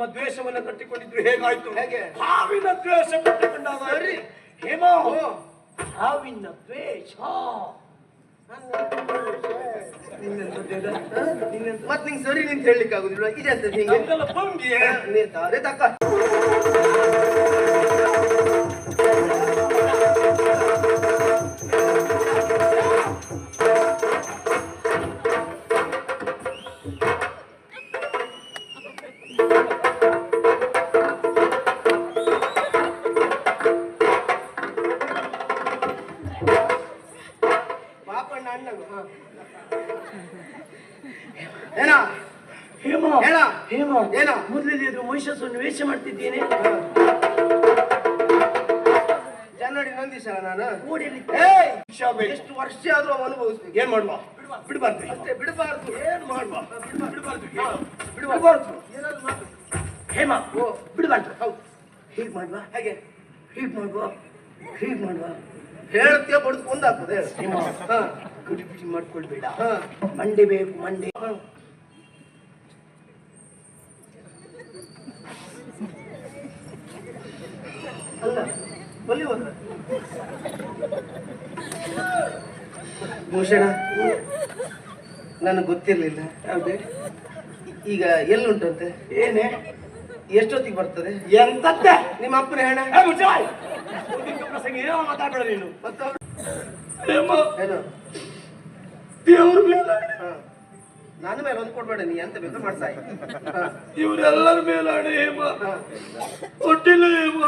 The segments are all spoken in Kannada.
ನಮ್ಮ ದ್ವೇಷವನ್ನ ಕಟ್ಟಿಕೊಂಡಿದ್ರು ಹೇಗಾಯ್ತು? ಹೇಗೆ? ಹಾವಿನ ದ್ವೇಷ ಕಟ್ಟಿಕೊಂಡಾಗ ಸರಿ. ಹೇಮ. ಹಾವಿನ ದ್ವೇಷ. ಮತ್ ನಿಂಗೆ ಸರಿ ನಿಂತ ಹೇಳಲಿಕ್ಕೆ ಆಗುದಿಲ್ಲ ಇದೆ ಅಂತ ನಿರ್ತಾರೆ ತಕ್ಕ. ಅಷ್ಟೇ ಬಿಡಬಾರ್ದು. ಏನ್ ಮಾಡುವ? ಬಿಡಬಾರ್ದು. ಬಿಡಬಾರ್ದು. ಏನಾದ್ರು ಮಾಡು. ಹೇಮ. ಓ. ಬಿಡಬಾರ್ದು. ಹೌದು. ಹೀಗ್ ಮಾಡುವ? ಹಾಗೆ? ಹೀಗ್ ಮಾಡುವ? ಹೀಗೆ ಮಾಡುವ? ಹೇಳ್ತೀಯ ಬಡ್ದು ಒಂದಾಗ್ತದೆ ಹೇಮ. ಹಾ. ಗುಡಿ ಬಿಡಿ ಮಾಡ್ಕೊಳ್ಬೇಡ. ಹಾ. ಮಂಡೆ ಬೇಕು ಮಂಡೆ. ಅಲ್ಲ ಬಲ್ಲಿ ಹೋದ ಭೂಷಣ. ನನಗೆ ಗೊತ್ತಿರಲಿಲ್ಲ. ಯಾವುದೇ ಈಗ ಎಲ್ಲುಂಟಂತೆ ಏನೇ? ಎಷ್ಟೊತ್ತಿಗೆ ಬರ್ತದೆ? ಎಂತ ನಿಮ್ಮ ಅಪ್ಪನ ಹೆಣ ಪ್ರಸಂಗ ಏನೋ ಮಾತಾಡ್ಬೇಡ ನೀನು. ಹೇಮ ಏನು? ದೇವ್ರ ಮೇಲೆ. ನನ್ನ ಮೇಲೆ ಒಂದು ಕೊಡ್ಬೇಡ ನೀ ಎಂತ ಬೇಕು ಮಾಡ್ಸಾಯಿ ಇವರೆಲ್ಲರ ಮೇಲೆ ಹೇಮ. ಹಾ. ಒಟ್ಟಿಲ್ಲ ಹೇಮ.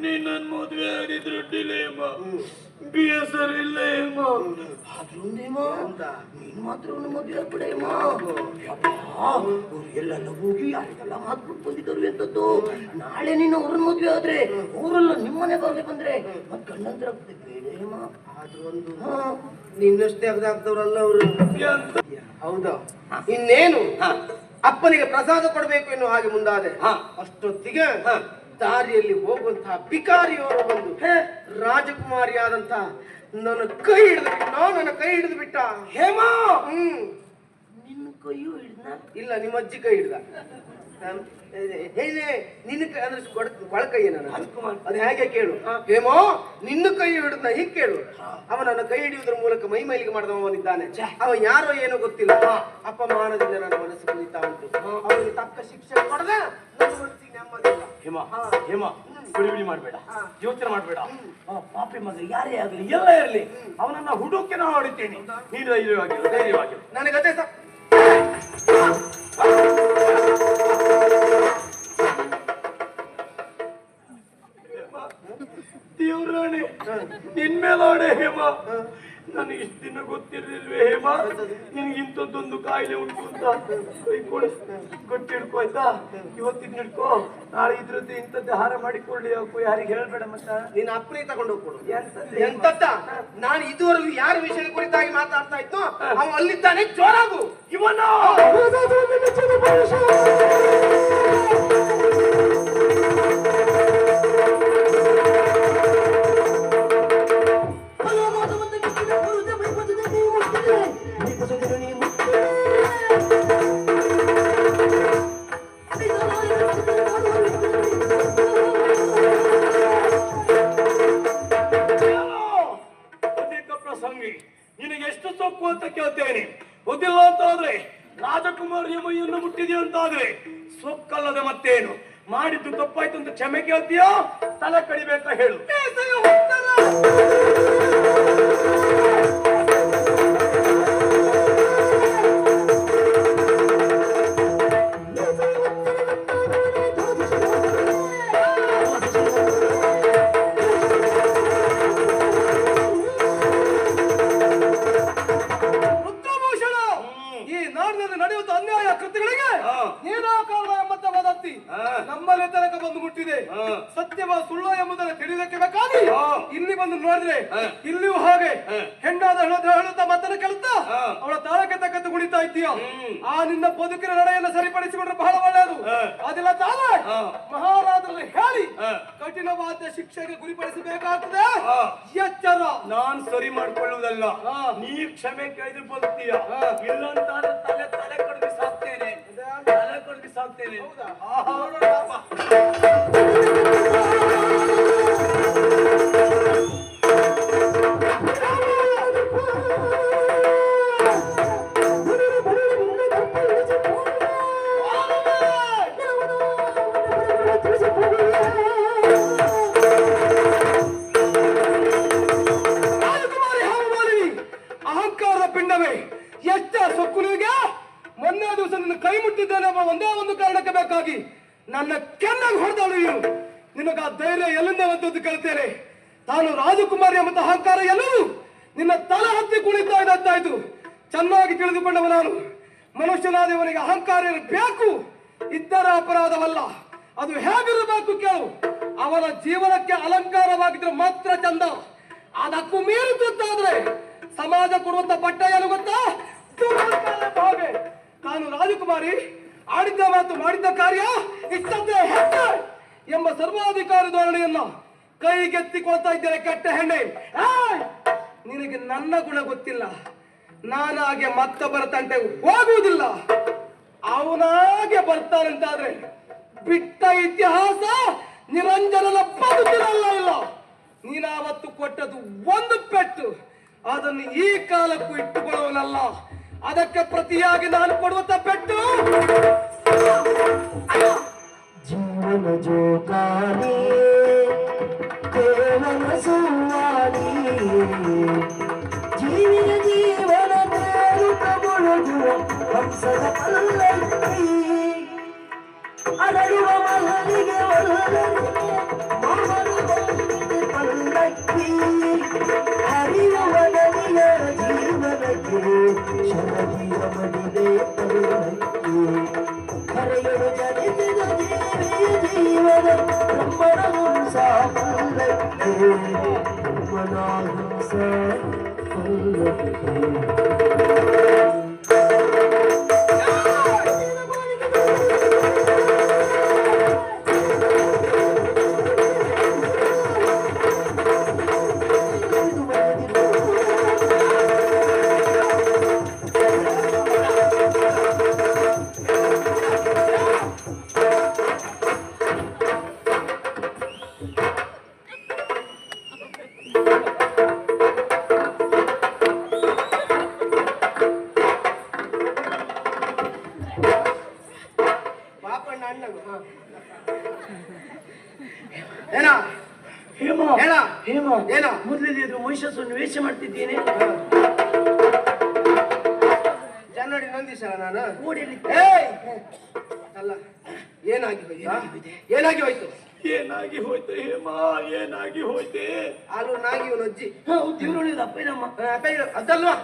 ನೀನ್ ನನ್ನ ಮದುವೆ ಒಟ್ಟಿಲ್ಲ ಹೇಮ. ಬಿ ಎಸ್ ಆರ್ ಇಲ್ಲ ಹೇಮ ಆದ್ರೂ ನೀನು ಮಾತ್ರ ಅವನ ಮದುವೆ ಯಪ್ಪಾ, ಅವ್ರು ಎಲ್ಲೆಲ್ಲ ಹೋಗಿ ಯಾರಿಗೆಲ್ಲ ಮಾತ್ಬಿಟ್ಟು ಬಂದಿದ್ದರು ಎಂತದ್ದು? ನಾಳೆ ನಿನ್ನ ಅವ್ರನ್ನ ಮದುವೆ ಆದ್ರೆ ಅವರೆಲ್ಲ ನಿಮ್ಮನೆ ಬರ್ಲಿ ಬಂದ್ರೆ ಮತ್ ಗಂಡಂದ್ರ ಬೇಡ ಹೇಮ ಆದ್ರೂ ಒಂದು ಹಾ. ನಿನ್ನಷ್ಟೇ ಅಗದಾಗ್ದವ್ರಲ್ಲ ಅವರು. ಹೌದಾ? ಇನ್ನೇನು? ಅಪ್ಪನಿಗೆ ಪ್ರಸಾದ ಕೊಡಬೇಕು ಎನ್ನುವ ಹಾಗೆ ಮುಂದಾದೆ. ಅಷ್ಟೊತ್ತಿಗೆ. ದಾರಿಯಲ್ಲಿ ಹೋಗುವಂತಹ ಭಿಕಾರಿಯವರು ಬಂದು ಹೇ. ಆದಂತ ನನ್ನ ಕೈ ಹಿಡಿದು ಬಿಟ್ಟ ನನ್ನ ಕೈ ಹಿಡಿದು ಬಿಟ್ಟ ಹೇಮಾ. ಹ್ಮ್. ನಿನ್ನ ಕೈಯೂ ಹಿಡ್ದ? ಇಲ್ಲ ನಿಮ್ಮ ಅಜ್ಜಿ ಕೈ ಹಿಡ್ದ. ಹೇಗೆ ನಿನ್ನ ಕೈ ಅಂದ್ರೆ ಕೊಳ ಕೈ ನಾನು. ಅದು ಹೇಗೆ ಕೇಳು? ಹೇಮೋ ನಿನ್ನ ಕೈ ಹಿಡಿದ ಹೀಗೆ ಕೇಳು. ಅವ ನನ್ನ ಕೈ ಹಿಡಿಯುವುದರ ಮೂಲಕ ಮೈ ಮೈಲಿಗೆ ಮಾಡಿದವನಿದ್ದಾನೆ. ಅವ ಯಾರೋ ಏನೋ ಗೊತ್ತಿಲ್ಲ. ಅಪಮಾನದಿಂದ ನನ್ನ ಮನಸ್ಸು ಕುಳಿತಾ ಉಂಟು ಅವನಿಗೆ ತಕ್ಕ ಶಿಕ್ಷೆ ಕೊಡದ ಹೇಮ ಹೇಮ ಬಿಡಿ ಮಾಡಬೇಡ. ಯೋಚನೆ ಮಾಡಬೇಡ. ಪಾಪಿ ಮಗ ಯಾರೇ ಆಗಲಿ ಎಲ್ಲ ಇರಲಿ. ಅವನನ್ನ ಹುಡುಕಿ ನಾವು ಹೊಡಿತೇನೆ. ನೀನು ಧೈರ್ಯವಾಗಿರು ಧೈರ್ಯವಾಗಿರು ನನಗೆ ಅದೇ ದೇವ್ರಾಣೆ ನಿನ್ ಮೇಲಾಣೆ ಹೇಮ. ನನಗೆ ಇಷ್ಟು ದಿನ ಗೊತ್ತಿರ್ಲಿಲ್ವೇ ಹೇಮ? ನಿನಗಿಂಥದ್ದೊಂದು ಕಾಯಿಲೆ ಉಂಟು ಅಂತ. ಕೈ ಕೊಡಿಸ್ ಗಟ್ಟಿ ಆಯ್ತಾ? ಇವತ್ತಿನ ಹಿಡ್ಕೋ. ನಾಳೆ ಇದ್ರದ್ದು ಇಂಥದ್ದು ಹಾರ ಮಾಡಿಕೊಳ್ಳಿ. ಯಾಕೋ ಯಾರಿಗೆ ಹೇಳ್ಬೇಡ ಮತ್ತ? ನಿನ್ನ ಅಪ್ಪನೇ ತಗೊಂಡು ಹೋಗ್ಕೊಡು? ಎಂತದ್ದ ನಾನು ಇದುವರೆಗೂ ಯಾರ ವಿಷಯದ ಕುರಿತಾಗಿ ಮಾತಾಡ್ತಾ ಇದ್ನೋ ಅವ ಅಲ್ಲಿದ್ದಾನೆ. ಜೋರಾಗು. ಇವನ! ಮೈಯನ್ನು ಮುಟ್ಟಿದೆಯಾ ಅಂತ ಆದ್ರೆ ಸೊಕ್ಕಲ್ಲದೆ ಮತ್ತೇನು? ಮಾಡಿದ್ದು ತಪ್ಪಾಯ್ತು ಅಂತ ಕ್ಷಮೆ ಕೇಳ್ತೀಯೋ? ತಲೆ ಕಡಿಬೇಕ ಹೇಳು. ನಮ್ಮಲ್ಲಿ ತನಕ ಬಂದು ಮುಟ್ಟಿದೆ. ಸತ್ಯವ ಸುಳ್ಳ ಎಂಬುದನ್ನು ತಿಳಿದಕ್ಕೆ ಬೇಕಾಗಿ. ಇಲ್ಲಿ ಬಂದು ನೋಡಿದ್ರೆ. ಇಲ್ಲಿಯೂ ಹಾಗೆ ಹಾ. ಹೆಣ್ಣಾದ ಹೇಳುತ್ತ ಹೇಳುತ್ತಾ ಮತ್ತನ ಕೇಳುತ್ತಾ. ಅವಳ ತಾಳಕ್ಕೆ ತಕ್ಕಂತೆ ಕುಣಿತಾ ಇದ್ದೀಯ. ಆ ನಿನ್ನ ಬದುಕಿನ ನಡೆಯನ್ನು ಸರಿಪಡಿಸಿಕೊಂಡ್ರೆ ಬಹಳ ಒಳ್ಳೆಯದು ಅದೆಲ್ಲ ತಾನೇ ಹಾ. ಮಹಾರಾಜರಲ್ಲಿ ಹೇಳಿ. ಕಠಿಣವಾದ ಶಿಕ್ಷೆಗೆ ಗುರಿಪಡಿಸಬೇಕಾಗ್ತದೆ. ಎಚ್ಚರ ನಾನ್ ಸರಿ ಮಾಡ್ಕೊಳ್ಳುವುದಲ್ಲ. ನೀ ಕ್ಷಮೆ ಕೇಳಿದ್ರೆ ಬದುಕ್ತೀಯ ಇಲ್ಲಂತಾದ್ರೆ ತಲೆ ತಲೆ ಕಡಿಮೆ ಸಾಕ್ತೇನೆ ಸಾಕ್ತೇನೆ ಧೈರ್ಯ ಎಲ್ಲಿಂದ ಬಂದದ್ದು ಕೇಳ್ತೇನೆ. ತಾನು ರಾಜಕುಮಾರಿ ಎಂಬ ಅಹಂಕಾರ ಎಲ್ಲವೂ ನಿನ್ನ ತಲೆ ಹತ್ತಿ ಕುಳಿತಾಯ್ತು ಚೆನ್ನಾಗಿ ತಿಳಿದುಕೊಂಡವ ನಾನು. ಮನುಷ್ಯನಾದವನಿಗೆ ಅಹಂಕಾರ ಬೇಕು ಇದ್ದರ ಅಪರಾಧವಲ್ಲ. ಅದು ಹೇಗಿರಬೇಕು ಕೇಳು. ಅವನ ಜೀವನಕ್ಕೆ ಅಲಂಕಾರವಾಗಿದ್ರೆ ಮಾತ್ರ ಚಂದ. ಅದಕ್ಕೂ ಮೀರುತ್ತಾದ್ರೆ ಸಮಾಜ ಕೊಡುವಂತ ಪಟ್ಟ ಏನು ಗೊತ್ತಾ? ತಾನು ರಾಜಕುಮಾರಿ, ಆಡಿದ್ದ ಮಾತು ಮಾಡಿದ್ದ ಕಾರ್ಯ ಇಷ್ಟಂತೆ ಹೆಚ್ಚೆ ಎಂಬ ಸರ್ವಾಧಿಕಾರಿ ಧೋರಣೆಯನ್ನ ಕೈಗೆತ್ತಿಕೊಳ್ತಾ ಇದ್ದೇನೆ, ಕೆಟ್ಟ ಹೆಣ್ಣೆ! ನಿನಗೆ ನನ್ನ ಗುಣ ಗೊತ್ತಿಲ್ಲ. ನಾನಾಗೆ ಮತ್ತೊಬ್ಬರ ತಂಟೆ ಹೋಗುವುದಿಲ್ಲ. ಅವನಾಗೆ ಬರ್ತಾನಂತಾದ್ರೆ ಬಿಟ್ಟ ಇತಿಹಾಸ ನಿರಂಜನನ ಬದುಕಿನಲ್ಲ ಇಲ್ಲ. ನೀನಾವತ್ತು ಕೊಟ್ಟದ್ದು ಒಂದು ಪೆಟ್ಟು. ಅದನ್ನು ಈ ಕಾಲಕ್ಕೂ ಇಟ್ಟುಕೊಳ್ಳುವನಲ್ಲ. ಅದಕ್ಕೆ ಪ್ರತಿಯಾಗಿ ನಾನು ಕೊಡುವಂತ ಪೆಟ್ಟು. मन जो कारी केवल जीवन जीवन तेरु हम सदा Thank you. ವೇಷ ಮಾಡ್ತಿದ್ದೇನೆ. ಜನ್ನಡಿ ನಂದಿಸಲ್ಲ ನಾನು? ಕೂಡಿ ಏಯ್! ಅಲ್ಲ ಏನಾಗಿ ಹೋಯ್ತು? ಏನಾಗಿ ಹೋಯ್ತು? ಏನಾಗಿ ಹೋಯ್ತು ಹೇಮ? ಏನಾಗಿ ಹೋಯ್ತೆ? ಹಾಲು ನಾಗಿ ಇವನು ಅಜ್ಜಿ. ದೇವ್ರೊಳ್ಳೆ ಅಪ್ಪ ನಮ್ಮ ಆ, ಅಪ್ಪ ಇದು ಅದಲ್ವಾ?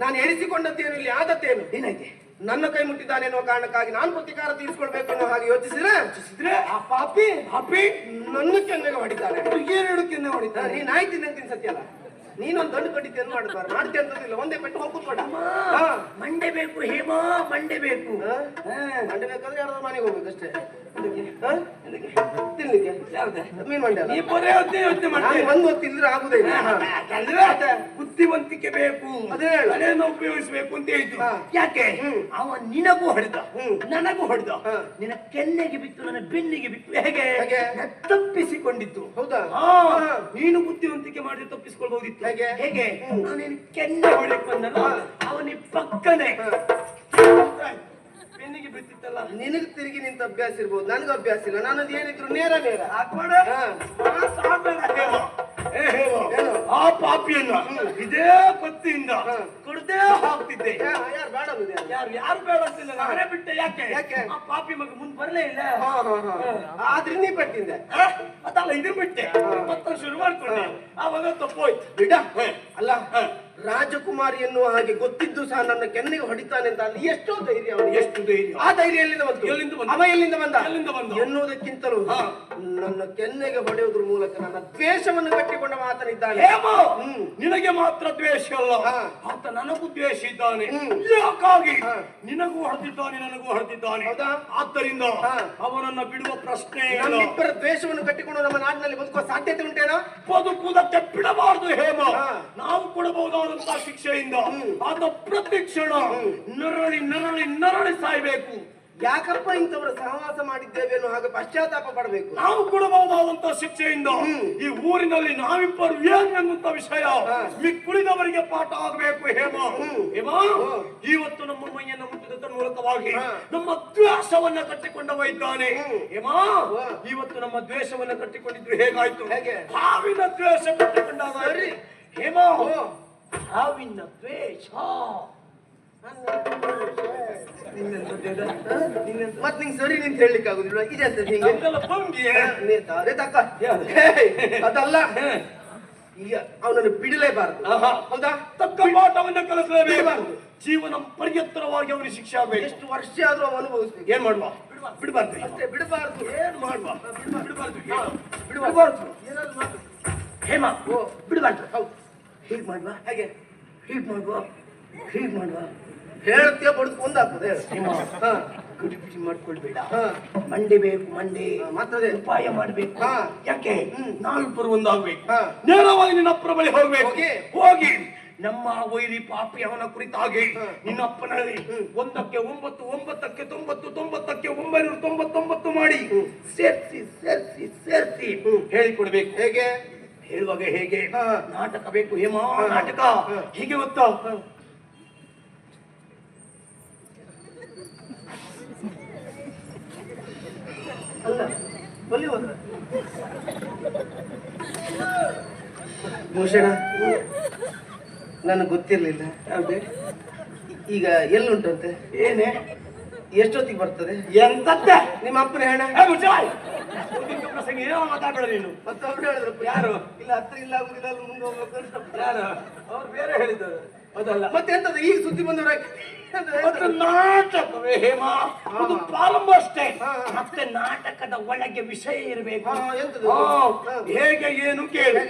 ನಾನು ಎಣಿಸಿಕೊಂಡದ್ದೇನು ಇಲ್ಲಿ ಆದತ್ತೇನು? ಏನಾಯ್ತೆ? ನನ್ನ ಕೈ ಮುಟ್ಟಿದ್ದಾನೆ ಅನ್ನೋ ಕಾರಣಕ್ಕಾಗಿ ನಾನು ಪ್ರತಿಕಾರ ತೀರಿಸಿಕೊಳ್ಬೇಕು ಅನ್ನೋ ಹಾಗೆ ಯೋಚಿಸಿದ್ರೆ? ಯೋಚಿಸಿದ್ರೆ? ಆ ಪಾಪಿ ಪಾಪಿ? ನನ್ನ ಕೆನ್ನೆಗೆ ಹೊಡಿತಾನೆ. ಏನೇಳು ಕೆನ್ನೆ ಹೊಡಿತಾ ನೀನ್ ಆಯ್ತಿದ್ದಂತೀನಿ ಸತ್ಯ ಅಲ್ಲ ನೀನೊಂದು ದೊಡ್ಡ ಕಟ್ಟಿದ್ದೆ ಏನ್ ಮಾಡ್ಬಾರ ಮಾಡ್ತಿ ಅಂತದಿಲ್ಲ ಒಂದೇ ಪೆಟ್ಟು ಹೋಗಿ ಕೂತ್ಕೊಂಡ. ಮಂಡೆ ಬೇಕು ಹೇಮಾ ಮಂಡೆ ಬೇಕು? ಮಂಡೆ ಬೇಕಾದ್ರೆ ಯಾರಾದ್ರೂ ಮನೆಗೆ ಹೋಗ್ಬೇಕು ಅಷ್ಟೇ. ತಿನ್ಲಿಕ್ಕೆ? ಮೀನ್ ಮಂಡೆ ಬರೇ ಯೋಚನೆ ಮಾಡ್ತೀನಿ ಒಂದು ಹೊತ್ತು ಇಲ್ದ್ರೆ ಆಗುದೇ? ಬುದ್ಧಿವಂತಿಕೆ ಬೇಕು. ಅದೇ. ತಲೆಯನ್ನು ಉಪಯೋಗಿಸ್ಬೇಕು ಅಂತ ಹೇಳಿದ್ರು ಯಾಕೆ. ಅವ ನಿನಗೂ ಹೊಡೆದ. ಹ್ಮ್. ನನಗೂ ಹೊಡೆದ. ನಿನ ನಿನ್ನ ಕೆನ್ನೆಗೆ ಬಿತ್ತು ನನ್ನ ಬೆನ್ನಿಗೆ ಬಿತ್ತು. ಹೇಗೆ? ತಪ್ಪಿಸಿಕೊಂಡಿತ್ತು ಹೌದಾ. ನೀನು ಬುದ್ಧಿವಂತಿಕೆ ಮಾಡಿ ತಪ್ಪಿಸ್ಕೊಳ್ಬಹುದಿತ್ತು. ಹೇಗೆ? ಹೇಗೆ? ನಾನೇನು ಕೆನ್ನೆ ಹೊಡೆಯಕ್ ಬಂದಲ್ಲ ಅವನಿ ಪಕ್ಕನೆ. ಬೆನ್ನಿಗೆ ಬಿತ್ತಿತ್ತಲ್ಲ ನಿನಗೆ ತಿರುಗಿ ನಿಂತ ಅಭ್ಯಾಸ ಇರ್ಬೋದು. ನನಗೆ ಅಭ್ಯಾಸ ಇಲ್ಲ. ನಾನು ಏನಿದ್ರು ನೇರ ನೇರ. ಹಾಕೋಣ. ಆ ಪಾಪಿಯನ್ನ ಇದೇ ಪತ್ತಿಯಿಂದ ಹಾ. ಕೊಡದೆ ಹಾಕ್ತಿದ್ದೆ. ಯಾರು ಯಾರು? ಬೇಡ. ಅಂತಿಲ್ಲ ನಾನೇ ಬಿಟ್ಟೆ ಯಾಕೆ? ಯಾಕೆ? ಆ ಪಾಪಿ ಮಗ ಮುಂದ್ ಬರ್ಲೇ ಇಲ್ಲ. ಹಾ, ಹಾ, ಹಾ. ಆದ್ರೆ ನೀ ಪಟ್ಟಿದ್ದೆ. ಆ? ಅದಲ್ಲ ಇದನ್ ಬಿಟ್ಟೆ. ಮತ್ತೆ ಶುರು ಮಾಡ್ಕೊಂಡೆ. ಅವಾಗ ತಪ್ಪೋಯ್ತು. ಬಿಡ. ಅಲ್ಲ. ರಾಜಕುಮಾರಿ ಎನ್ನುವ ಹಾಗೆ ಗೊತ್ತಿದ್ದು ಸಹ ನನ್ನ ಕೆನ್ನೆಗೆ ಹೊಡಿತಾನೆ ಅಂತ ಅಲ್ಲಿ ಎಷ್ಟೋ ಧೈರ್ಯ ಅವನು ಎಷ್ಟು ಧೈರ್ಯ ಆ ಧೈರ್ಯ ಎಲ್ಲಿಂದ ಬಂತು ಎಲ್ಲಿಂದ ಬಂತು? ಅವ ಎಲ್ಲಿಂದ ಬಂದ ಎಲ್ಲಿಂದ ಬಂದ? ಎನ್ನುವುದಕ್ಕಿಂತಲೂ ಹಾ. ನನ್ನ ಕೆನ್ನೆಗೆ ಹೊಡೆಯುವುದ್ರ ಮೂಲಕ ನನ್ನ ದ್ವೇಷವನ್ನು ಕಟ್ಟಿಕೊಂಡ ಮಾತನಿದ್ದಾನೆ ನಿನಗೆ ಮಾತ್ರ ದ್ವೇಷ ಅಲ್ಲ. ಆತ ನನಗೂ ದ್ವೇಷ ಇದ್ದಾನೆ. ಯಾಕಾಗಿ. ನಿನಗೂ ಹೊಡೆದಿದ್ದಾನೆ ನನಗೂ ಹೊಡೆದಿದ್ದಾನೆ? ಆದ್ದರಿಂದ. ಅವನನ್ನ ಬಿಡುವ ಪ್ರಶ್ನೆ ಇಬ್ಬರ ನಮ್ಮಿಬ್ಬರ ದ್ವೇಷವನ್ನು ಕಟ್ಟಿಕೊಂಡು ನಮ್ಮ ನಾಡಿನಲ್ಲಿ ಬದುಕುವ ಸಾಧ್ಯತೆ ಉಂಟೇನಾ ಬದುಕುವುದಕ್ಕೆ ಬಿಡಬಾರದು ಹೇಮ ನಾವು ನಾವು ಕೊಡಬಹುದಾದಂತಹ ಶಿಕ್ಷೆಯಿಂದ ಆತ ಪ್ರತಿ ಕ್ಷಣ ನರಳಿ ನರಳಿ ನರಳಿ ಸಾಯ್ಬೇಕು. ಯಾಕಪ್ಪ ಇಂಥವರ ಸಹವಾಸ ಮಾಡಿದ್ದೇವೆ ಅನ್ನೋ ಹಾಗೆ ಪಶ್ಚಾತ್ತಾಪ ಪಡಬೇಕು? ನಾವು ಕೊಡಬಹುದಾದಂತ ಶಿಕ್ಷೆಯಿಂದ. ಈ ಊರಿನಲ್ಲಿ ನಾವಿಬ್ಬರು ಏನ್ ಎನ್ನುವಂತ ವಿಷಯ ಕುಳಿದವರಿಗೆ ಪಾಠ ಆಗಬೇಕು ಹೇಮ. ಹೇಮಾ. ಇವತ್ತು ನಮ್ಮ ಮೈಯನ್ನು ಮುಟ್ಟಿದ ಮೂಲಕವಾಗಿ. ನಮ್ಮ ದ್ವೇಷವನ್ನ ಕಟ್ಟಿಕೊಂಡವ ಇದ್ದಾನೆ. ಹೇಮಾ. ಇವತ್ತು ನಮ್ಮ ದ್ವೇಷವನ್ನ ಕಟ್ಟಿಕೊಂಡಿದ್ರು ಹೇಗಾಯ್ತು? ಹೇಗೆ? ಹಾವಿನ ದ್ವೇಷ ಕಟ್ಟಿಕೊಂಡಾಗ ಹೇಮ ಓ. ಹಾವಿನ ದ್ವೇಷ. ಮತ್ ನಿಂಗೆ ಸರಿ ನಿಂತ ಹೇಳಲಿಕ್ಕೆ ಆಗುದಿಲ್ಲ ಇದೆ ಅಂತ ಹಿಂಗೆ ಅದೇ ತಕ್ಕ? ಅದಲ್ಲ. ಈಗ ಅವನನ್ನು ಬಿಡಲೇಬಾರದು. ಹೌದಾ? ತಕ್ಕ ಪಾಠವನ್ನ ಕಲಿಸಲೇಬೇಕು. ಜೀವನ ಪರ್ಯತ್ತರವಾಗಿ ಅವನಿಗೆ ಶಿಕ್ಷೆ ಆಗ್ಬೇಕು. ಎಷ್ಟು ವರ್ಷ ಆದ್ರೂ ಅವನು ಅನುಭವಿಸ್ಬೇಕು ಏನ್ ಮಾಡುವ? ಬಿಡಬಾರ್ದು. ಅಷ್ಟೇ ಬಿಡಬಾರದು. ಏನ್ ಮಾಡುವ? ಬಿಡಬಾರ್ದು. ಬಿಡಬಾರದು ಏನಾದ್ರು. ಹೇಮ ಓ. ಬಿಡಬಾರ್ದು. ಹೌದು. ಹೀಗ್ ಮಾಡುವ? ಹಾಗೆ? ಹೀಗೆ ಮಾಡುವ? ಹೀಗೆ ಮಾಡುವ? ಹೇಳ್ತೀಯ ಬಡ್ದು ಒಂದಾಗ್ತದೆ. ಹಾ. ಗುಡಿ ಬಿಡಿ ಮಾಡ್ಕೊಳ್ಬೇಡ. ಮಂಡಿ ಬೇಕು ಮಂಡಿ. ಮಾತ್ರ ಮತ್ತದೇ ಉಪಾಯ ಮಾಡ್ಬೇಕು. ಯಾಕೆ. ನಾವಿಬ್ಬರು ಒಂದಾಗ್ಬೇಕು. ನೇರವಾಗಿ ನಿನ್ನ ಅಪ್ಪರ ಬಳಿ ಹೋಗ್ಬೇಕು. ಹೋಗಿ. ನಮ್ಮ ವೈರಿ ಪಾಪಿ ಅವನ ಕುರಿತಾಗಿ ನಿನ್ನಪ್ಪನಲ್ಲಿ ಒಂದಕ್ಕೆ ಒಂಬತ್ತು ಒಂಬತ್ತಕ್ಕೆ ತೊಂಬತ್ತು ತೊಂಬತ್ತಕ್ಕೆ ಒಂಬೈನೂರ ತೊಂಬತ್ತೊಂಬತ್ತು ಮಾಡಿ ಸೇರ್ಸಿ ಸೇರ್ಸಿ ಸೇರ್ಸಿ ಹೇಳಿಕೊಡ್ಬೇಕು. ಹೇಗೆ? ಹೇಳುವಾಗ ಹೇಗೆ. ನಾಟಕ ಬೇಕು ಹೇಮ. ನಾಟಕ. ಹೀಗೆ ಗೊತ್ತಾ? ಅಲ್ಲ ಭೂಷಣ ನನಗೆ ಗೊತ್ತಿರಲಿಲ್ಲ. ಯಾವುದೇ? ಈಗ ಎಲ್ಲುಂಟಂತೆ ಏನೇ? ಎಷ್ಟೊತ್ತಿಗೆ ಬರ್ತದೆ? ಎಂತದ್ದೆ ನಿಮ್ಮ ಅಪ್ಪನ ಹೆಣ? ಏನೋ ಮಾತಾಡ್ಬೇಡ ನೀನು. ಮತ್ತೆ ಅವ್ರು ಹೇಳಿದ್ರು ಯಾರು? ಇಲ್ಲ ಹತ್ರ ಇಲ್ಲ ಮುಂದೆ ಹೋಗ್ಬೇಕು. ಯಾರು? ಅವ್ರು ಬೇರೆ ಹೇಳಿದರು ಅದಲ್ಲ. ಮತ್ತೆ ಎಂತದ? ಈಗ ಸುದ್ದಿ ಬಂದವರ ನಾಟಕ ನಾಟಕವೇ ಹೇಮ? ಅದು ಪ್ರಾರಂಭ ಅಷ್ಟೇ. ಮತ್ತೆ ನಾಟಕದ ಒಳಗೆ ವಿಷಯ ಇರಬೇಕು. ಹೇಗೆ ಏನು ಕೇಳಿ.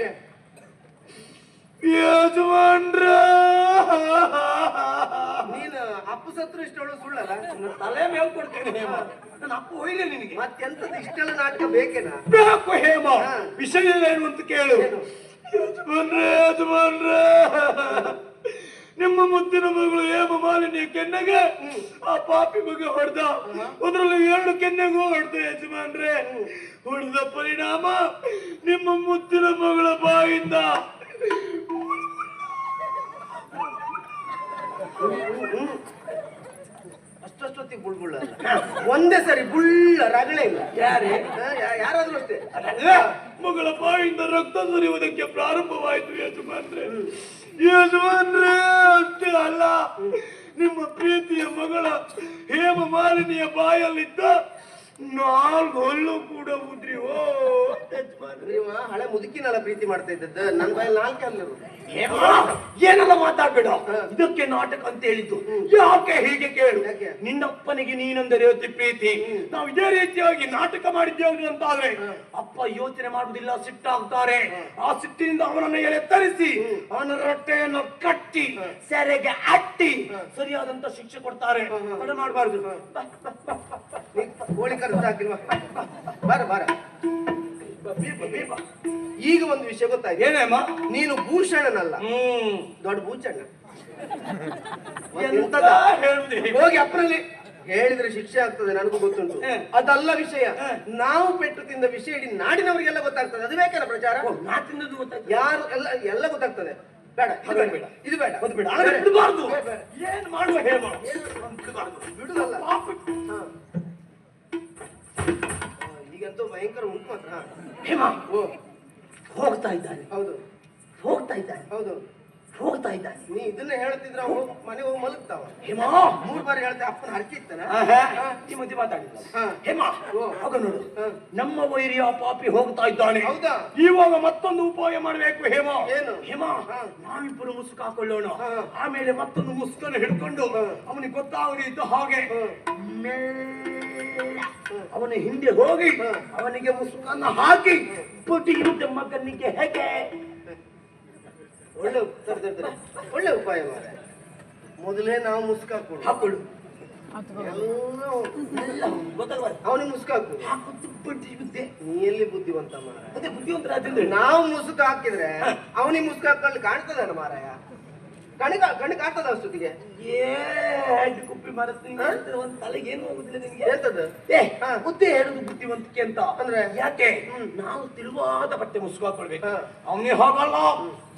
ಯಜಮಾನ್ರ ನೀನು ಅಪ್ಪು ಸತ್ರು ಇಷ್ಟೊಳು ಸುಳ್ಳಲ್ಲ? ನನ್ನ ತಲೆ ಮೇಲೆ ಕೊಡ್ತೇನೆ ಹೇಮ. ನನ್ನ ಅಪ್ಪ ಒಯ್ಲೆ ನಿನಗೆ. ಮತ್ತೆಂತದ ಇಷ್ಟೆಲ್ಲ ನಾಟಕ ಬೇಕೇನಾ? ಬೇಕು ಹೇಮ. ವಿಷಯ ಏನು ಅಂತ ಕೇಳು? ಯಜಮಾನ್ರೆ ಯಜಮಾನ್ರೆ. ನಿಮ್ಮ ಮುದ್ದಿನ ಮಗಳು ಹೇಮ ಮಾಲಿನ್ಯ ಕೆನ್ನೆಗೆ ಆ ಪಾಪಿ ಬಗ್ಗೆ ಹೊಡೆದ. ಅದ್ರಲ್ಲಿ ಎರಡು ಕೆನ್ನೆಗೂ ಹೊಡೆದ ಯಜಮಾನ್ರೆ. ಹೊಡೆದ ಪರಿಣಾಮ ನಿಮ್ಮ ಮುದ್ದಿನ ಮಗಳ ಬಾಯಿಂದ. ಅಷ್ಟೊತ್ತಿಗೆ ಬುಳ್ಬುಳ್ಳ ಒಂದೇ ಸರಿ ಬುಳ್ಳ ರಗಳೆ ಇಲ್ಲ. ಯಾರೇ? ಯಾರಾದ್ರೂ ಅಷ್ಟೇ. ಮಗಳ ಬಾಯಿಂದ ರಕ್ತ ಸುರಿಯುವುದಕ್ಕೆ ಪ್ರಾರಂಭವಾಯಿತು ಯಜಮಾನ್ರೆ. ಯಜಮಾನ್ರೆ ಅಷ್ಟೇ ಅಲ್ಲ. ನಿಮ್ಮ ಪ್ರೀತಿಯ ಮಗಳ ಹೇಮ ಮಾಲಿನಿಯ ಬಾಯಲ್ಲಿದ್ದ ನಾಲ್ಕು ಹಲ್ಲು ಕೂಡ ಉದ್ರಿ ಓ ಯಜಮಾನ್ರೆ ನೀವು ಹಳೆ ಮುದುಕಿನಲ್ಲ ಪ್ರೀತಿ ಮಾಡ್ತಾ ಇದ್ದದ್ದು ನನ್ನ ಬಾಯಲ್ಲಿ ನಾಲ್ಕೆ ಅಲ್ಲಿರು ಏನೆಲ್ಲ ಮಾತಾಡ್ಬೇಡ. ಇದಕ್ಕೆ ನಾಟಕ ಅಂತ ಹೇಳಿದ್ದು. ಯಾಕೆ ಹೀಗೆ ಕೇಳು? ನಿನ್ನಪ್ಪನಿಗೆ ನೀನಂದರೆ ಪ್ರೀತಿ. ನಾವು ಇದೇ ರೀತಿಯಾಗಿ ನಾಟಕ ಮಾಡಿದ್ದೇವೆ ಅಂತಾದ್ರೆ ಅಪ್ಪ ಯೋಚನೆ ಮಾಡುವುದಿಲ್ಲ ಸಿಟ್ಟಾಗ್ತಾರೆ. ಆ ಸಿಟ್ಟಿನಿಂದ ಅವನನ್ನ ಎಳೆತ್ತರಿಸಿ ಅವನ ರಟ್ಟೆಯನ್ನು ಕಟ್ಟಿ ಸೆರೆಗೆ ಅಟ್ಟಿ ಸರಿಯಾದಂತ ಶಿಕ್ಷೆ ಕೊಡ್ತಾರೆ. ಮಾಡಬಾರ್ದು. ಕೋಳಿ ಕರೆದು ಹಾಕಿಲ್ವಾ ಬಾರ ಬಾರ. ಈಗ ಒಂದು ವಿಷಯ ಗೊತ್ತಾಯ್ತು. ಏನೇಮ್ಮ ನೀನು ಭೂಷಣನಲ್ಲ. ಹ್ಮ್. ದೊಡ್ಡ ಭೂಷಣ ಹೋಗಿ ಅಪ್ಪನಲ್ಲಿ ಹೇಳಿದ್ರೆ ಶಿಕ್ಷೆ ಆಗ್ತದೆ ನನಗೂ ಗೊತ್ತುಂಟು. ಅದಲ್ಲ ವಿಷಯ. ನಾವು ಪೆಟ್ಟು ತಿಂದ ವಿಷಯ ಇಡೀ ನಾಡಿನವರಿಗೆಲ್ಲ ಗೊತ್ತಾಗ್ತದೆ. ಅದು ಬೇಕಲ್ಲ ಪ್ರಚಾರ? ನಾ ತಿಂದದ್ದು ಯಾರು ಎಲ್ಲ ಎಲ್ಲ ಗೊತ್ತಾಗ್ತದೆ. ಬೇಡ ಇದು ಬೇಡ. ಇದು ಬೇಡ. ಅದು ಬೇಡ. ಬಿಡಬಾರ್ದು. ಏನ್ ಮಾಡುವ ಬಿಡಬಾರ್ದು? ಬಿಡುದಲ್ಲ. ಹ. ಭಯಂಕರ ಉಂಟು ಮಾತ್ರ. ಹ. ಓ. ಹೋಗ್ತಾ ಇದ್ದಾನೆ. ಹೌದು. ಹೋಗ್ತಾ ಇದ್ದಾನೆ. ಹೌದು. ಹೋಗ್ತಾ ಇದ್ದಾನೆ. ನೀ ಇದನ್ನ ಹೇಳ್ತಿದ್ರ ಮನೆ ಮನೆಗೆ ಹೋಗಿ ಮಲಗ್ತಾವ. ಹೇಮಾ? ಮೂರ್ ಬಾರಿ ಹೇಳ್ತಾ ಅಪ್ಪನ ಹರಕಿತ್ತನ ಈ ಮಧ್ಯೆ ಮಾತಾಡಿದ. ಹೇಮ. ಆಗ ನೋಡು. ನಮ್ಮ ವೈರಿಯ ಪಾಪಿ ಹೋಗ್ತಾ ಇದ್ದಾನೆ. ಹೌದಾ? ಇವಾಗ ಮತ್ತೊಂದು ಉಪಾಯ ಮಾಡಬೇಕು ಹೇಮಾ. ಏನು? ಹೇಮಾ. ನಾವಿಬ್ಬರು ಮುಸುಕು ಹಾಕೊಳ್ಳೋಣ. ಆಮೇಲೆ ಮತ್ತೊಂದು ಮುಸುಕನ್ನು ಹಿಡ್ಕೊಂಡು. ಅವನಿಗೆ ಗೊತ್ತಾಗದೆ ಇದ್ದ ಹಾಗೆ ಅವನ ಹಿಂದೆ ಹೋಗಿ ಅವನಿಗೆ ಮುಸುಕನ್ನು ಹಾಕಿ ಪುಟಿಗಿದ್ದ ಮಗನಿಗೆ ಹೇಗೆ? ಒಳ್ಳೆ ಒಳ್ಳೆ ಉಪಾಯ. ಮೊದಲೇ ನಾವು ಮುಸ್ಕ ಹಾಕೊಳ್ಳು ಹಾಕೊಳ್ಳು ಅವನಿಗೆ ಮುಸ್ಕ ಹಾಕು. ಬುದ್ಧಿ ನೀ ಎಲ್ಲಿ ಬುದ್ಧಿವಂತ ಮಾರಾಯ ಅದೇ ಬುದ್ಧಿವಂತರ ಅದಿಂದ ನಾವು ಮುಸುಕ ಹಾಕಿದ್ರೆ ಅವನಿಗೆ ಮುಸ್ಕ ಹಾಕೊಂಡು ಕಾಣ್ತದ ಮಾರಾಯ ಕಣಕ ಗಣಕ ಆಗ್ತದ ಅಷ್ಟೊತ್ತಿಗೆ? ಏ ಹೆಡ್ ಕುಪ್ಪಿ ಮರಸ್ತೀನಿ ಒಂದ್ ತಲೆಗೆ ಏನು ಹೋಗುದಿಲ್ಲ ನಿಮ್ಗೆ ಹೇಳ್ತದ? ಏ. ಬುದ್ಧಿ ಹೇಳುದು ಬುದ್ಧಿವಂತಿಕೆ ಅಂತ. ಅಂದ್ರೆ? ಯಾಕೆ? ನಾವು ತಿಳುವಾದ ಬಟ್ಟೆ ಮುಸ್ಕೊಳ್ಬೇಕು. ಅವನೇ ಹೋಗಲ್ಲ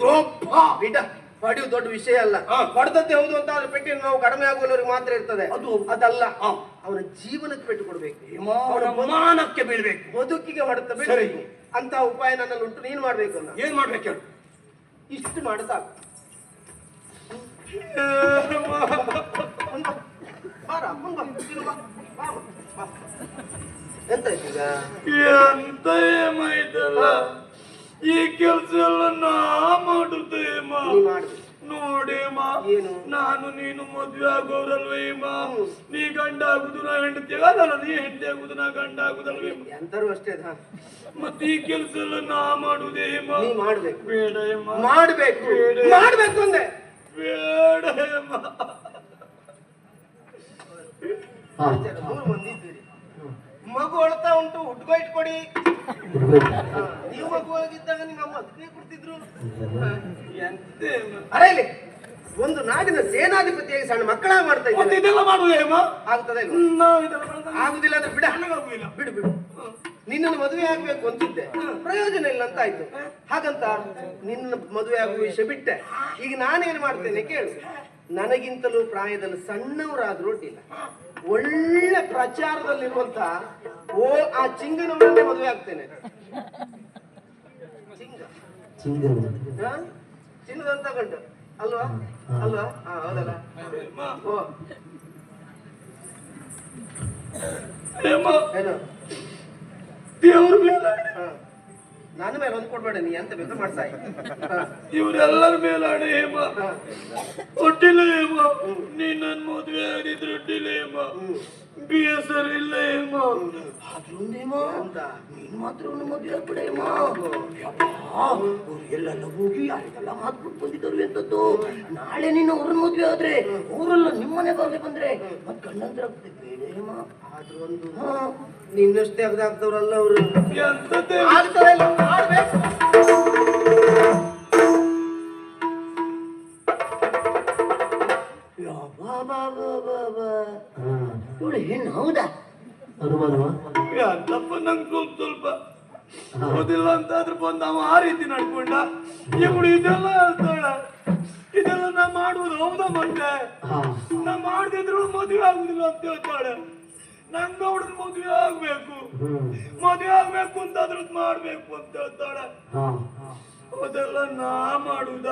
ದೊಪ್ಪ ಬಿಡ ಪಡೆಯುವ ದೊಡ್ಡ ವಿಷಯ ಅಲ್ಲ. ಪಡೆದದ್ದೇ ಹೊಡೆದದ್ದೇ ಹೌದು ಅಂತ ಆದ್ರೆ ಪೆಟ್ಟಿನ ನಾವು ಕಡಿಮೆ ಆಗುವವರಿಗೆ ಮಾತ್ರ ಇರ್ತದೆ. ಅದು ಅದಲ್ಲ. ಅವರ ಅವನ ಜೀವನಕ್ಕೆ ಪೆಟ್ಟು ಕೊಡ್ಬೇಕು. ಮಾನಕ್ಕೆ ಬೀಳ್ಬೇಕು. ಬದುಕಿಗೆ ಹೊಡೆತ. ಅಂತ ಉಪಾಯ ನನ್ನಲ್ಲಿ ಉಂಟು. ನೀನು ಮಾಡ್ಬೇಕು ಏನ್ ಮಾಡ್ಬೇಕು ಇಷ್ಟು ಮಾಡಿ ಎಂತ ಎಂತ ಏಮಾಯ್ತಲ್ಲ ಈ ಕೆಲಸ ಎಲ್ಲ ನಾ ಮಾಡ್ಬೇಕು. ನೋಡೇಮ ನಾನು ನೀನು ಮದ್ವೆ ಆಗೋರಲ್ವೇಮ. ನೀ ಗಂಡ ಆಗುದು ನಾ ಹೆಂಡತಿ ಆಗಲ್ಲ ನೀ ಹೆಂಡತಿ ಆಗುದು ನಾ ಗಂಡ ಆಗುದಲ್ವೇಮ ಎಂತರೂ ಅಷ್ಟೇ. ಮತ್ತೆ ಈ ಕೆಲಸ ಎಲ್ಲ ನಾ ಮಾಡುದೇಮ ಮಾಡ್ಬೇಕು. ಬೇಡ ಏಮ. ಮಾಡ್ಬೇಕು. ಮಾಡ್ಬೇಕು ಅಂದೆ. ಬೇಡ ಏಮ. ಮೂರು ಮಂದಿ. ಮಗು ಅಳ್ತಾ ಉಂಟು ಹುಡ್ಗೋ ಇಟ್ಕೊಡಿ ಹಾ, ನೀವು ಮಗು ಆಗಿದ್ದಾಗ ನಿಮ್ಮ ಅಮ್ಮ ಅದಕ್ಕೆ ಕೊಡ್ತಿದ್ರು. ಎಂತ? ಅರೆ ಇಲ್ಲಿ ಒಂದು ನಾಡಿನ ಸೇನಾಧಿಪತಿಯಾಗಿ ಸಣ್ಣ ಮಕ್ಕಳ ಮಾಡ್ತಾ ಮತ್ತೆ ಇದೆಲ್ಲ ಹೇಮ? ಆಗ್ತದೆ ಆಗುದಿಲ್ಲ ಅಂದ್ರೆ ಬಿಡ. ನನಗಾಗುದಿಲ್ಲ. ಬಿಡು ಬಿಡು. ನಿನ್ನನ್ನು ಮದುವೆ ಆಗ್ಬೇಕು ಅಂತಿದ್ದೆ. ಪ್ರಯೋಜನ ಇಲ್ಲ ಅಂತ ಆಯ್ತು. ಹಾಗಂತ ನಿನ್ನ ಮದುವೆ ಆಗುವ ವಿಷಯ ಬಿಟ್ಟೆ. ಈಗ ನಾನೇನ್ ಮಾಡ್ತೇನೆ ಕೇಳು. ನನಗಿಂತಲೂ ಪ್ರಾಯದಲ್ಲಿ ಸಣ್ಣವರಾದ್ರೂ ಅಡ್ಡಿಲ್ಲ ಒಳ್ಳೆ ಪ್ರಚಾರದಲ್ಲಿರುವಂತ ಓ ಆ ಚಿಂಗನವರನ್ನೇ ಮದುವೆ ಆಗ್ತೇನೆ? ಚಿನ್ನದಂತ ಗಂಡು ಅಲ್ವಾ? ಅಲ್ವಾ? ಹಾ ಹೌದಲ್ಲ? ಓ. ಏನು? ದೇವ್ರ ಮೇಲೆ ಹಾ. ನನ್ನ ಮೇಲೆ ಒಂದು ಕೊಡ್ಬೇಡ ನೀ ಅಂತ ಬೇಕು ಮಾಡ್ಸಾಯಿ ಇವರೆಲ್ಲರ ಇವರೆಲ್ಲರ ಮೇಲಾಡೆ ಹೇಮ. ಒಟ್ಟಿಲ್ಲ ಹೇಮ. ನೀ ನನ್ನ ಮದುವೆ ಆಡಿದ್ರು ಒಟ್ಟಿಲ್ಲ ಹೇಮ. ಬಿ ಎಸ್ ಆರ್ ಇಲ್ಲ ಹೇಮ. ಅದ್ರೊಂದೇಮ ಅಂತ ನೀನು ಮಾತ್ರ ಒಂದು ಮದುವೆ ಆಗ್ಬಿಡ ಹೇಮ. ಎಲ್ಲ ಹೋಗಿ ಯಾರಿಗೆಲ್ಲ ಮಾತ್ಬಿಟ್ಟು ಬಂದಿದ್ದಾರೆ ಅಂತದ್ದು ನಾಳೆ ನೀನು ಅವ್ರನ್ನ ಮದುವೆ ಆದ್ರೆ ಅವರೆಲ್ಲ ನಿಮ್ಮನೆ ಬರ್ಬೇಕು ಬಂದ್ರೆ ಮತ್ ಗಂಡಂತರ ಬೇಡ ಆದ್ರೂ ಒಂದು. ನಿನ್ನಷ್ಟೇ ಆಗದಾಗ್ದವ್ರಲ್ಲ ಅವರು. ಆಗ್ತದೆ ಮಾಡ್ಬೇಕು ಇವಳು ಹೆಣ್ಣು ಹೌದಾ? ಯಾಕಪ್ಪ ನಂಗೆ ಸ್ವಲ್ಪ ಸ್ವಲ್ಪ. ಓದಿಲ್ಲ ಅಂತಾದ್ರೆ ಬಂದು ಅವ ಆ ರೀತಿ ನಡ್ಕೊಂಡ. ಇವಳು ಇದೆಲ್ಲ ಹೇಳ್ತಾಳ. ಇದೆಲ್ಲ ನಾ ಮಾಡುವುದು ಹೌದಾ ಮತ್ತೆ ನಾ ಮಾಡದಿದ್ರು ಮದುವೆ ಆಗುದಿಲ್ಲ ಅಂತ ಹೇಳ್ತಾಳೆ. ನಂಗ ಅವಳನ್ನ ಮದುವೆ ಆಗ್ಬೇಕು. ಮದುವೆ ಆಗ್ಬೇಕು ಅಂತ ಅದ್ರದ್ದು ಮಾಡ್ಬೇಕು ಅಂತ ಹೇಳ್ತಾಳೆ. ಹಾ. ಅದೆಲ್ಲ ನಾ ಮಾಡುದ.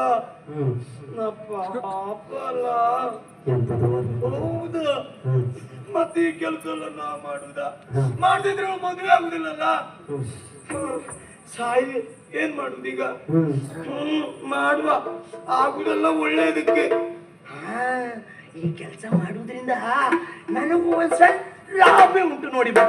ಪಾಪ ಅಲ್ಲ. ಹೌದು. ಮತ್ತೆ ಈ ಕೆಲಸ ಎಲ್ಲ ನಾ ಮಾಡುದ. ಮಾಡ್ತಿದ್ರೆ ಮದುವೆ ಆಗುದಿಲ್ಲಲ್ಲ? ಸಾಯಿ ಏನ್ ಮಾಡುದೀಗ ಹ್ಮ್. ಹ್ಮ್ ಮಾಡುವ. ಆಗುದಲ್ಲ ಒಳ್ಳೇದಕ್ಕೆ. ಹಾ ಈ ಕೆಲಸ ಮಾಡುದ್ರಿಂದ ನನಗೂ ಒಂದ್ ಸ್ವಲ್ಪ ಲಾಭ ಉಂಟು ನೋಡಿ ಬಾ